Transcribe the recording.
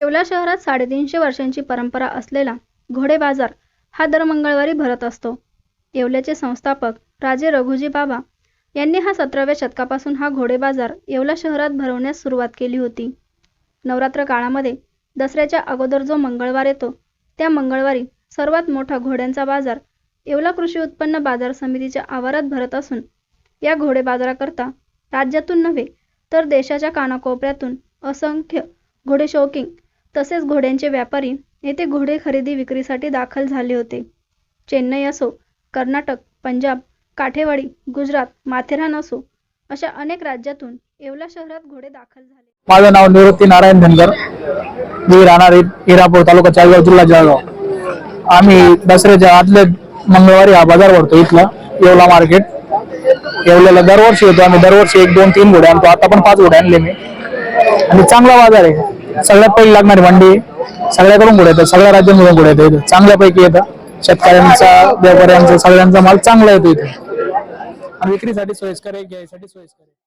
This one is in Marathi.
येवला शहरात साडेतीनशे वर्षांची परंपरा असलेला घोडे बाजार हा दर मंगळवारी भरत असतो. येवल्याचे संस्थापक राजे रघुजी बाबा यांनी हा सतराव्या शतकापासून हा घोडे बाजार येवला शहरात भरवण्यास सुरुवात केली होती. नवरात्र काळामध्ये दसऱ्याच्या अगोदर जो मंगळवार येतो त्या मंगळवारी सर्वात मोठा घोड्यांचा बाजार येवला कृषी उत्पन्न बाजार समितीच्या आवारात भरत असून या घोडे बाजाराकरता राज्यातून नव्हे तर देशाच्या कानाकोपऱ्यातून असंख्य घोडे शौकिंग तसेच घोड्यांचे व्यापारी येथे घोडे खरेदी विक्रीसाठी दाखल झाले होते. चेन्नई असो कर्नाटक पंजाब काठेवाडी गुजरात माथेरान असो अशा अनेक राज्यातून येवला शहरात घोडे दाखल झाले. माझं नाव निवृत्ती नारायण धनगर. मी राहणार हिरापूर तालुका चाळगाव जिल्हा जळगाव. आम्ही दसऱ्याच्या आदल्या मंगळवारी हा बाजार भरतो इथला येवला मार्केट. येवल्याला दरवर्षी येतो आम्ही दरवर्षी एक दोन तीन घोडे आणतो. आता पण पाच घोडे आणले मी. आणि चांगला बाजार आहे. सगळ्यात पहिली लागणारी भांडी सगळ्याकडून घोडे येतात सगळ्या राज्यांमधून घोडे येतं इथं. चांगल्यापैकी येतं. शेतकऱ्यांचा व्यापाऱ्यांचा सगळ्यांचा माल चांगला येतो इथे. आणि विक्रीसाठी सोयीस्कर आहे घ्यायसाठी सोयीस्कर आहे.